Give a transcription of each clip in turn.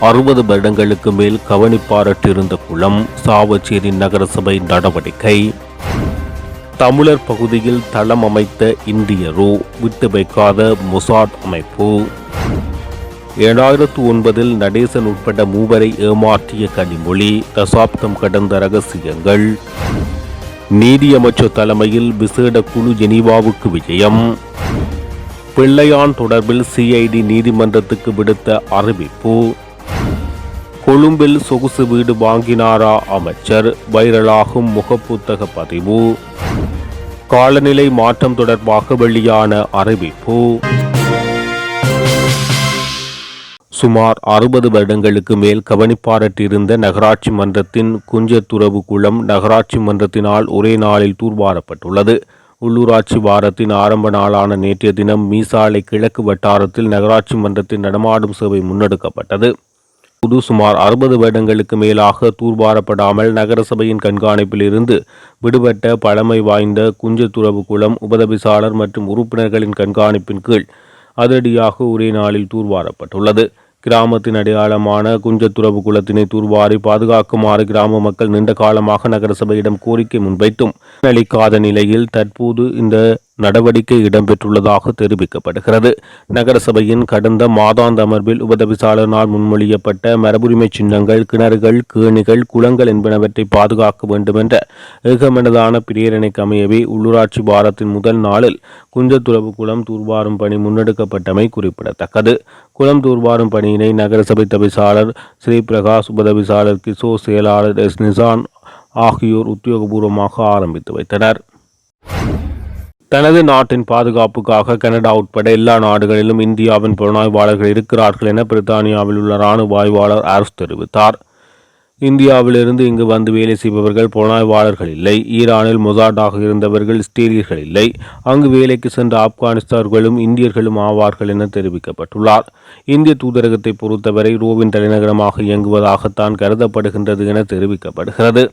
அறுபது வருடங்களுக்கு மேல் கவனிப்பாரற்றிருந்த குளம் சாவச்சேரி நகரசபை நடவடிக்கை. தமிழர் பகுதியில் தளம் அமைத்த இந்தியரோ விட்டு வைக்காத மொசாட் அமைப்பு. ஏழாயிரத்து ஒன்பதில் நடேசன் உட்பட மூவரை ஏமாற்றிய கனிமொழி தசாப்தம் கடந்த ரகசியங்கள். நீதியமைச்சர் தலைமையில் விசேட குழு ஜெனீவாவுக்கு விஜயம். பிள்ளையான் தொடர்பில் சிஐடி நீதிமன்றத்துக்கு விடுத்த அறிவிப்பு. கொழும்பில் சொகுசு வீடு வாங்கினாரா அமைச்சர்? வைரலாகும் முகப்புத்தக பதிவு. காலநிலை மாற்றம் தொடர்பாக வெளியான அறிவிப்பு. சுமார் அறுபது வருடங்களுக்கு மேல் கவனிப்பாரற்றிருந்த நகராட்சி மன்றத்தின் குஞ்சத்துறவு குளம் நகராட்சி மன்றத்தினால் ஒரே நாளில் தூர்வாரப்பட்டுள்ளது. உள்ளூராட்சி வாரத்தின் ஆரம்ப நாளான நேற்றைய தினம் மீசாலை கிழக்கு வட்டாரத்தில் நகராட்சி மன்றத்தின் நடமாடும் சேவை முன்னெடுக்கப்பட்டது. புது சுமார் அறுபது வருடங்களுக்கு மேலாக தூர்வாரப்படாமல் நகரசபையின் கண்காணிப்பில் இருந்து விடுபட்ட பழமை வாய்ந்த குஞ்சத்துறவு குளம் உபதவிசாளர் மற்றும் உறுப்பினர்களின் கண்காணிப்பின் கீழ் அதிரடியாக ஒரே நாளில் தூர்வாரப்பட்டுள்ளது. கிராமத்தின் அடையாளமான குஞ்சத்துறவு குளத்தினை தூர்வாரி பாதுகாக்குமாறு கிராம மக்கள் நீண்ட காலமாக நகரசபையிடம் கோரிக்கை முன்வைத்தும் அளிக்காத நிலையில் தற்போது இந்த நடவடிக்கை இடம்பெற்றுள்ளதாக தெரிவிக்கப்படுகிறது. நகரசபையின் கடந்த மாதாந்த அமர்வில் உபதவிசாளனால் முன்மொழியப்பட்ட மரபுரிமை சின்னங்கள் கிணறுகள் கேணிகள் குளங்கள் என்பனவற்றை பாதுகாக்க வேண்டும் என்ற ஏகமனதான பிரேரணைக்கு அமையவே உள்ளூராட்சி வாரத்தின் முதல் நாளில் குஞ்சத்துறவு குளம் தூர்வாரும் பணி முன்னெடுக்கப்பட்டமை குறிப்பிடத்தக்கது. குளம் தூர்வாரும் பணியினை நகரசபை தவிசாளர் ஸ்ரீபிரகாஷ் உபதவிசாளர் கிசோ செயலாளர் எஸ். நிசான் ஆகியோர் உத்தியோகபூர்வமாக ஆரம்பித்து வைத்தனர். தனது நாட்டின் பாதுகாப்புக்காக கனடா உட்பட எல்லா நாடுகளிலும் இந்தியாவின் புலனாய்வாளர்கள் இருக்கிறார்கள் என பிரித்தானியாவில் உள்ள இராணுவ ஆய்வாளர் அரசு தெரிவித்தார். இந்தியாவிலிருந்து இங்கு வந்து வேலை செய்பவர்கள் புலனாய்வாளர்கள் இல்லை. ஈரானில் மொசாடாக இருந்தவர்கள் இஸ்ரேலியர்கள் இல்லை. அங்கு வேலைக்கு சென்ற ஆப்கானிஸ்தான்களும் இந்தியர்களும் ஆவார்கள் என தெரிவிக்கப்பட்டுள்ளார். இந்திய தூதரகத்தை பொறுத்தவரை ரோவின் தலைநகரமாக இயங்குவதாகத்தான் கருதப்படுகின்றது என தெரிவிக்கப்படுகிறது.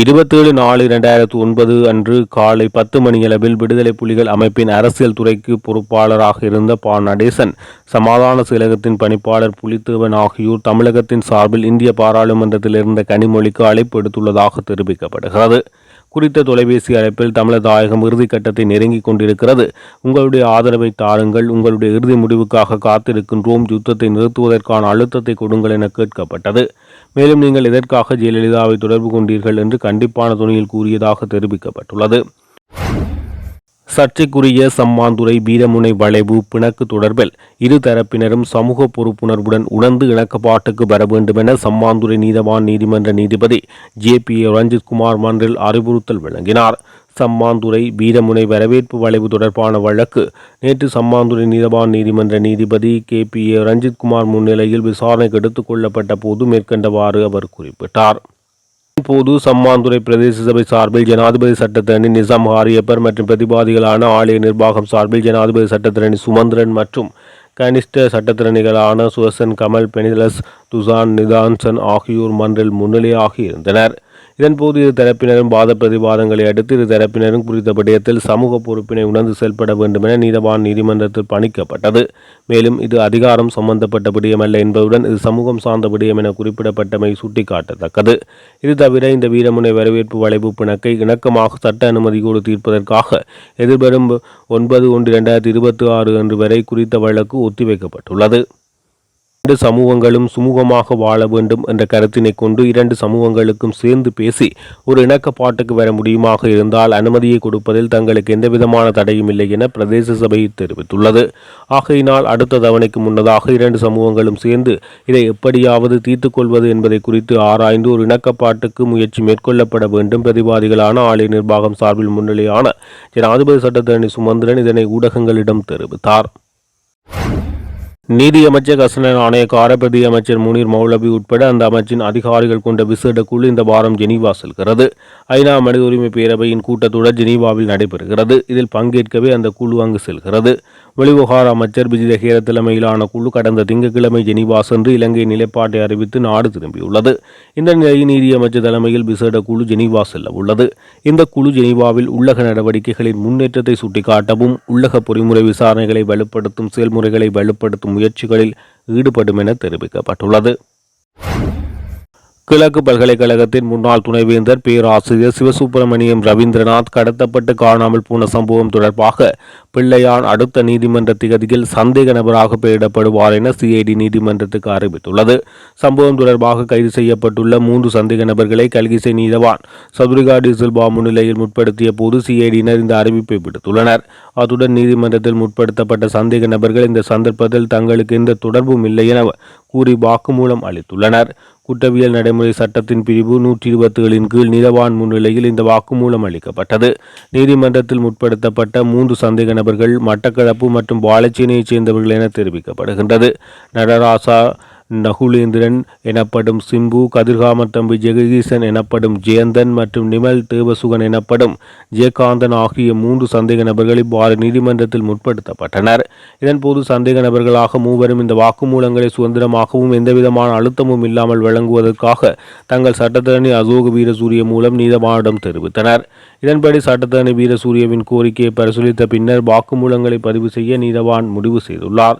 இருபத்தேழு நாலு இரண்டாயிரத்து ஒன்பது அன்று காலை பத்து மணியளவில் விடுதலை புலிகள் அமைப்பின் அரசியல் துறைக்கு பொறுப்பாளராக இருந்த பா. நடேசன் சமாதான செயலகத்தின் பணிப்பாளர் புலித்தேவன் ஆகியோர் தமிழகத்தின் சார்பில் இந்திய பாராளுமன்றத்தில் இருந்த கனிமொழிக்கு அழைப்பு எடுத்துள்ளதாக தெரிவிக்கப்படுகிறது. குறித்த தொலைபேசி அழைப்பில் தமிழர் தாயகம் இறுதிக்கட்டத்தை நெருங்கிக் கொண்டிருக்கிறது. உங்களுடைய ஆதரவை தாருங்கள் உங்களுடைய இறுதி முடிவுக்காக காத்திருக்கின்றோம் யுத்தத்தை நிறுத்துவதற்கான அழுத்தத்தை கொடுங்கள் என கேட்கப்பட்டது. மேலும் நீங்கள் எதற்காக ஜெயலலிதாவை தொடர்பு கொண்டீர்கள் என்று கண்டிப்பான துணியில் கூறியதாக தெரிவிக்கப்பட்டுள்ளது. சர்ச்சைக்குரிய சம்மாந்துறை வீரமுனை வளைவு பிணக்கு தொடர்பில் இரு தரப்பினரும் சமூக பொறுப்புணர்வுடன் உணர்ந்து இணக்கப்பாட்டுக்கு வர வேண்டுமென சம்மாந்துறை நீதவான் நீதிமன்ற நீதிபதி ஜே பி ரஞ்சித் குமார் மன்றில் அறிவுறுத்தல் வழங்கினார். சம்மாந்துறை வீரமுனை வரவேற்பு வளைவு தொடர்பான வழக்கு. நேற்று சம்மாந்துறை நீதவான் நீதிமன்ற நீதிபதி கே. பி. ஏ. ரஞ்சித்குமார் முன்னிலையில் விசாரணைக்கு எடுத்துக் கொள்ளப்பட்ட போது மேற்கண்டவாறு அவர் குறிப்பிட்டார். போது சம்மாந்துறை பிரதேச சபை சார்பில் ஜனாதிபதி சட்டத்தரணி நிசாம் ஹாரியப்பர் மற்றும் பிரதிவாதிகளான ஆலய நிர்வாகம் சார்பில் ஜனாதிபதி சட்டத்தரணி சுமந்திரன் மற்றும் கனிஷ்ட சட்டத்திறனிகளான சுவசன் கமல் பெனிலஸ் துசான் நிதான்சன் ஆகியோர் மன்றில் முன்னிலையாகி இருந்தனர். இதன்போது இரு தரப்பினரும் வாத பிரதிவாதங்களை அடுத்து இரு தரப்பினரும் குறித்த விடயத்தில் சமூக பொறுப்பினை உணர்ந்து செயல்பட வேண்டும் என நீதவான் நீதிமன்றத்தில் பணிக்கப்பட்டது. மேலும் இது அதிகாரம் சம்பந்தப்பட்ட விடயமல்ல என்பதுடன் இது சமூகம் சார்ந்த விடயம் என குறிப்பிடப்பட்டமை சுட்டிக்காட்டத்தக்கது. இது தவிர இந்த வீரமுனை வரவேற்பு வளைவு பிணக்கை இணக்கமாக சட்ட அனுமதியோடு தீர்ப்பதற்காக எதிர்வரும் ஒன்பது ஒன்று இரண்டாயிரத்தி இருபத்தி ஆறு அன்று வரை குறித்த வழக்கு ஒத்திவைக்கப்பட்டுள்ளது. இரண்டு சமூகங்களும் சுமூகமாக வாழ வேண்டும் என்ற கருத்தினை கொண்டு இரண்டு சமூகங்களுக்கும் சேர்ந்து பேசி ஒரு இணக்கப்பாட்டுக்கு வர முடியுமாக இருந்தால் அனுமதியை கொடுப்பதில் தங்களுக்கு எந்தவிதமான தடையும் இல்லை என பிரதேச சபை தெரிவித்துள்ளது. ஆகையினால் அடுத்த தவணைக்கு முன்னதாக இரண்டு சமூகங்களும் சேர்ந்து இதை எப்படியாவது தீர்த்துக்கொள்வது என்பதை குறித்து ஆராய்ந்து ஒரு இணக்கப்பாட்டுக்கு முயற்சி மேற்கொள்ளப்பட வேண்டும். பிரதிவாதிகளான ஆலய நிர்வாகம் சார்பில் முன்னிலையான ஜனாதிபதி சட்டத்தரணி சுமந்திரன் இதனை ஊடகங்களிடம் தெரிவித்தார். நீதியமைச்சர் கசனன் ஆணையக்கார பிரதி அமைச்சர் முனீர் மௌலபி உட்பட அந்த அமைச்சின் அதிகாரிகள் கொண்ட விசேட குழு இந்த வாரம் ஜெனீவா செல்கிறது. ஐநா மனித உரிமை பேரவையின் கூட்டத்தொடர் ஜெனீவாவில் நடைபெறுகிறது. இதில் பங்கேற்கவே அந்த குழு அங்கு செல்கிறது. வெளிவிவகார அமைச்சர் விஜித தலைமையிலான குழு கடந்த திங்கட்கிழமை ஜெனிவா சென்று இலங்கை நிலைப்பாட்டை அறிவித்து நாடு திரும்பியுள்ளது. இந்த நிலையில் நீதியமைச்சர் தலைமையில் விசேட குழு ஜெனிவா செல்ல உள்ளது இந்த குழு ஜெனிவாவில் உள்ளக நடவடிக்கைகளின் முன்னேற்றத்தை சுட்டிக்காட்டவும் உள்ளக பொறிமுறை விசாரணைகளை வலுப்படுத்தும் செயல்முறைகளை வலுப்படுத்தும் முயற்சிகளில் ஈடுபடும் என தெரிவிக்கப்பட்டுள்ளது. கிழக்கு பல்கலைக்கழகத்தின் முன்னாள் துணைவேந்தர் பேராசிரியர் சிவசுப்பிரமணியம் ரவீந்திரநாத் கடத்தப்பட்டு காணாமல் போன சம்பவம் தொடர்பாக பிள்ளையான் அடுத்த நீதிமன்ற திகதியில் சந்தேக நபராக பெயரிடப்படுவார் என சிஐடி நீதிமன்றத்துக்கு அறிவித்துள்ளது. சம்பவம் தொடர்பாக கைது செய்யப்பட்டுள்ள மூன்று சந்தேக நபர்களை கல்கிசை நீதவான் சதுரிகா டிசில்பா முன்னிலையில் முற்படுத்திய போது சிஐடியினர் இந்த அறிவிப்பை விடுத்துள்ளனர். அத்துடன் நீதிமன்றத்தில் முற்படுத்தப்பட்ட சந்தேக நபர்கள் இந்த சந்தர்ப்பத்தில் தங்களுக்கு எந்த தொடர்பும் இல்லை என கூறி வாக்குமூலம் அளித்துள்ளனர். குற்றவியல் நடைமுறை சட்டத்தின் பிரிவு நூற்றி இருபத்துகளின் கீழ் நிலவான் முன்னிலையில் இந்த வாக்குமூலம் அளிக்கப்பட்டது. நீதிமன்றத்தில் முற்படுத்தப்பட்ட மூன்று சந்தேக நபர்கள் மட்டக்களப்பு மற்றும் வாழைச்சேனையைச் சேர்ந்தவர்கள் என தெரிவிக்கப்படுகின்றது. நடராசா நகுலேந்திரன் எனப்படும் சிம்பு கதிர்காமத்தம்பி ஜெகதீசன் எனப்படும் ஜெயந்தன் மற்றும் நிமல் தேவசுகன் எனப்படும் ஜெயகாந்தன் ஆகிய மூன்று சந்தேக நபர்கள் இவ்வாறு நீதிமன்றத்தில் முற்படுத்தப்பட்டனர். இதன்போது சந்தேக நபர்களாக மூவரும் இந்த வாக்குமூலங்களை சுதந்திரமாகவும் எந்தவிதமான அழுத்தமும் இல்லாமல் வழங்குவதற்காக தங்கள் சட்டத்தரணி அசோக வீரசூரிய மூலம் நீதவானிடம் தெரிவித்தனர். இதன்படி சட்டத்தரணி வீரசூரியவின் கோரிக்கையை பரிசீலித்த பின்னர் வாக்குமூலங்களை பதிவு செய்ய நீதவான் முடிவு செய்துள்ளார்.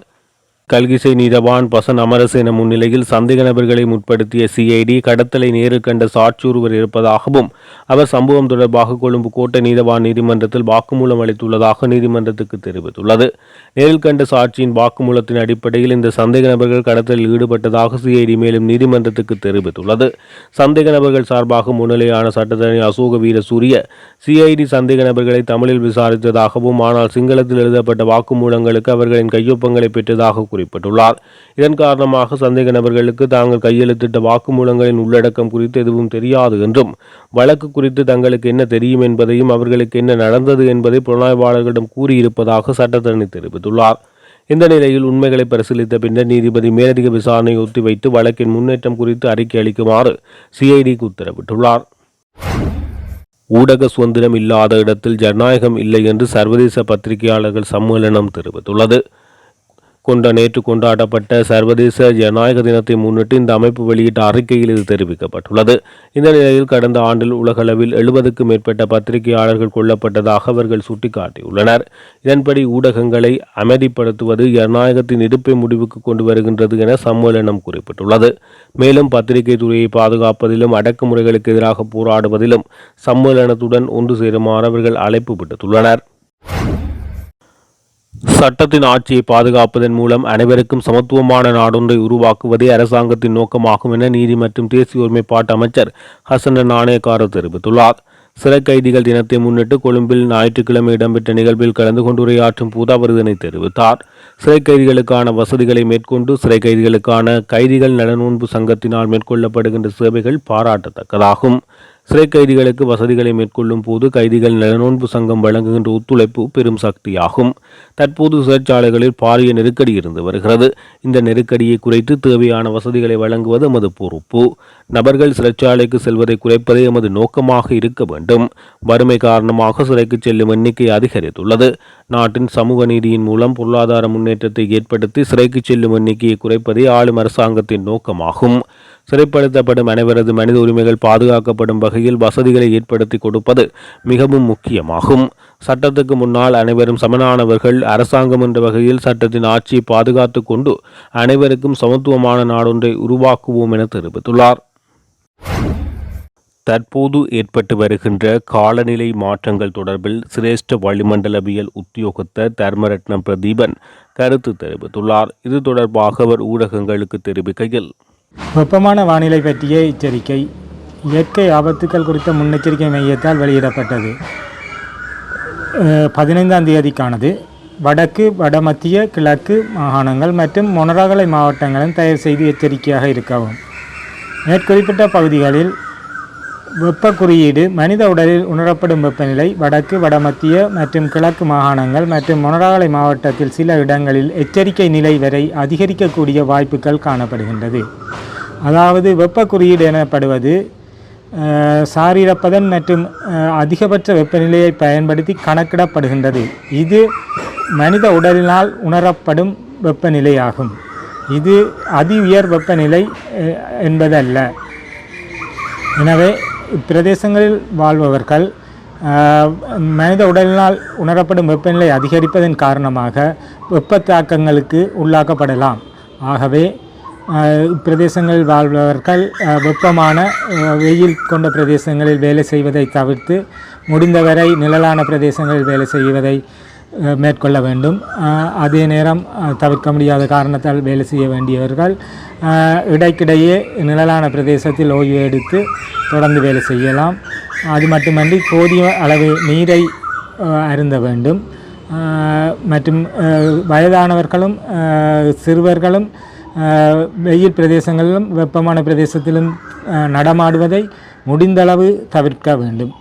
கல்கிசை நீதவான் பசன் அமரசேன முன்னிலையில் சந்தேக நபர்களை முற்படுத்திய சிஐடி கடத்தலை நேரில் கண்ட சாட்சியொருவர் இருப்பதாகவும் அவர் சம்பவம் தொடர்பாக கொழும்பு கோட்டை நீதவான் நீதிமன்றத்தில் வாக்குமூலம் அளித்துள்ளதாக நீதிமன்றத்துக்கு தெரிவித்துள்ளது. நேரில் கண்ட சாட்சியின் வாக்குமூலத்தின் அடிப்படையில் இந்த சந்தேக நபர்கள் கடத்தலில் ஈடுபட்டதாக சிஐடி மேலும் நீதிமன்றத்துக்கு தெரிவித்துள்ளது. சந்தேக நபர்கள் சார்பாக முன்னிலையான சட்டத்தரணி அசோக வீரசூரிய சிஐடி சந்தேக நபர்களை தமிழில் விசாரித்ததாகவும் ஆனால் சிங்களத்தில் எழுதப்பட்ட வாக்குமூலங்களுக்கு அவர்களின் கையொப்பங்களை பெற்றதாக குறிப்பிட்டுள்ளார். இதன் காரணமாக சந்தேக நபர்களுக்கு தாங்கள் கையெழுத்திட்ட வாக்குமூலங்களின் உள்ளடக்கம் குறித்து எதுவும் தெரியாது என்றும் வழக்கு குறித்து தங்களுக்கு என்ன தெரியும் என்பதையும் அவர்களுக்கு என்ன நடந்தது என்பதை புலனாய்வாளர்களிடம் கூறியிருப்பதாக சட்டத்தரணி தெரிவித்துள்ளார். இந்த நிலையில் உண்மைகளை பரிசீலித்த பின்னர் நீதிபதி மேலதிக விசாரணையை ஒத்திவைத்து வழக்கின் முன்னேற்றம் குறித்து அறிக்கை அளிக்குமாறு சிஐடிக்கு உத்தரவிட்டுள்ளார். ஊடக சுதந்திரம் இல்லாத இடத்தில் ஜனநாயகம் இல்லை என்று சர்வதேச பத்திரிகையாளர்கள் சம்மேளனம் தெரிவித்துள்ளது. கொண்ட நேற்று கொண்டாடப்பட்ட சர்வதேச ஜனநாயக தினத்தை முன்னிட்டு இந்த அமைப்பு வெளியிட்ட அறிக்கையில் இது தெரிவிக்கப்பட்டுள்ளது. இந்த நிலையில் கடந்த ஆண்டில் உலகளவில் எழுபதுக்கும் மேற்பட்ட பத்திரிகையாளர்கள் கொல்லப்பட்டதாக அவர்கள் சுட்டிக்காட்டியுள்ளனர். இதன்படி ஊடகங்களை அமைதிப்படுத்துவது ஜனநாயகத்தின் இருப்பை முடிவுக்கு கொண்டு வருகின்றது என சம்மேளனம் குறிப்பிட்டுள்ளது. மேலும் பத்திரிகை துறையை பாதுகாப்பதிலும் அடக்குமுறைகளுக்கு எதிராக போராடுவதிலும் சம்மேளனத்துடன் ஒன்று சேருமாறு அவர்கள் அழைப்பு விடுத்துள்ளனர். சட்டத்தின் ஆட்சியை பாதுகாப்பதன் மூலம் அனைவருக்கும் சமத்துவமான நாடொன்றை உருவாக்குவதே அரசாங்கத்தின் நோக்கமாகும் என நீதி மற்றும் தேசிய ஒருமைப்பாட்டு அமைச்சர் ஹசன நாணயக்காரர் தெரிவித்துள்ளார். சிறை கைதிகள் தினத்தை முன்னிட்டு கொழும்பில் ஞாயிற்றுக்கிழமை இடம்பெற்ற நிகழ்வில் கலந்து கொண்டு உரையாற்றும் பூதாவர் இதனை தெரிவித்தார். சிறை கைதிகளுக்கான வசதிகளை மேற்கொண்டு சிறை கைதிகளுக்கான கைதிகள் நலனோன்பு சங்கத்தினால் மேற்கொள்ளப்படுகின்ற சேவைகள் பாராட்டத்தக்கதாகும். சிறை கைதிகளுக்கு வசதிகளை மேற்கொள்ளும் போது கைதிகள் நலநோன்பு சங்கம் வழங்குகின்ற ஒத்துழைப்பு பெரும் சக்தியாகும். தற்போது சிறைச்சாலைகளில் பாரிய நெருக்கடி இருந்து வருகிறது. இந்த நெருக்கடியை குறைத்து தேவையான வசதிகளை வழங்குவது எமது பொறுப்பு. நபர்கள் சிறைச்சாலைக்கு செல்வதை குறைப்பதே எமது நோக்கமாக இருக்க வேண்டும். வறுமை காரணமாக சிறைக்கு செல்லும் எண்ணிக்கை அதிகரித்துள்ளது. நாட்டின் சமூக நீதியின் மூலம் பொருளாதார முன்னேற்றத்தை ஏற்படுத்தி சிறைக்கு செல்லும் எண்ணிக்கையை குறைப்பதே ஆளும் அரசாங்கத்தின் நோக்கமாகும். சிறைப்படுத்தப்படும் அனைவரது மனித உரிமைகள் பாதுகாக்கப்படும் வகையில் வசதிகளை ஏற்படுத்தி கொடுப்பது மிகவும் முக்கியமாகும். சட்டத்துக்கு முன்னால் அனைவரும் சமனானவர்கள். அரசாங்கம் என்ற வகையில் சட்டத்தின் ஆட்சியை பாதுகாத்து கொண்டு அனைவருக்கும் சமத்துவமான நாடொன்றை உருவாக்குவோம் என தெரிவித்துள்ளார். தற்போது ஏற்பட்டு வருகின்ற காலநிலை மாற்றங்கள் தொடர்பில் சிரேஷ்ட வளிமண்டலவியல் உத்தியோகத்தர் தர்மரட்னம் பிரதீபன் கருத்து தெரிவித்துள்ளார். இது தொடர்பாக அவர் ஊடகங்களுக்கு தெரிவிக்கையில் வெப்பமான வானிலை பற்றிய எச்சரிக்கை இயற்கை ஆபத்துக்கள் குறித்த முன்னெச்சரிக்கை மையத்தால் வெளியிடப்பட்டது. பதினைந்தாம் தேதிக்கானது. வடக்கு வடமத்திய கிழக்கு மாகாணங்கள் மற்றும் மொனராகலை மாவட்டங்களும் தயவு செய்து எச்சரிக்கையாக இருக்கவும். மேற்குறிப்பிட்ட பகுதிகளில் வெப்ப குறியீடு மனித உடலில் உணரப்படும் வெப்பநிலை வடக்கு வடமத்திய மற்றும் கிழக்கு மாகாணங்கள் மற்றும் மொனராகலை மாவட்டத்தில் சில இடங்களில் எச்சரிக்கை நிலை வரை அதிகரிக்கக்கூடிய வாய்ப்புகள் காணப்படுகின்றது. அதாவது வெப்ப குறியீடு எனப்படுவது அஹ், சாரீரப்பதன் மற்றும் அதிகபட்ச வெப்பநிலையை பயன்படுத்தி கணக்கிடப்படுகின்றது. இது மனித உடலினால் உணரப்படும் வெப்பநிலையாகும். இது அதி உயர் வெப்பநிலை என்பதல்ல. எனவே இப்பிரதேசங்களில் வாழ்பவர்கள் மனித உடலினால் உணரப்படும் வெப்பநிலை அதிகரிப்பதன் காரணமாக வெப்ப தாக்கங்களுக்கு உள்ளாக்கப்படலாம். ஆகவே இப்பிரதேசங்களில் வாழ்பவர்கள் வெப்பமான வெயில் கொண்ட பிரதேசங்களில் வேலை செய்வதை தவிர்த்து முடிந்தவரை நிழலான பிரதேசங்களில் வேலை செய்வதை மேற்கொள்ள வேண்டும். அதே நேரம் தவிர்க்க முடியாத காரணத்தால் வேலை செய்ய வேண்டியவர்கள் இடைக்கிடையே நிழலான பிரதேசத்தில் ஓய்வு எடுத்து தொடர்ந்து வேலை செய்யலாம். அது மட்டுமன்றி போதிய அளவு நீரை அருந்த வேண்டும். மற்றும் வயதானவர்களும் சிறுவர்களும் வெயில் பிரதேசங்களிலும் வெப்பமான பிரதேசத்திலும் நடமாடுவதை முடிந்தளவு தவிர்க்க வேண்டும்.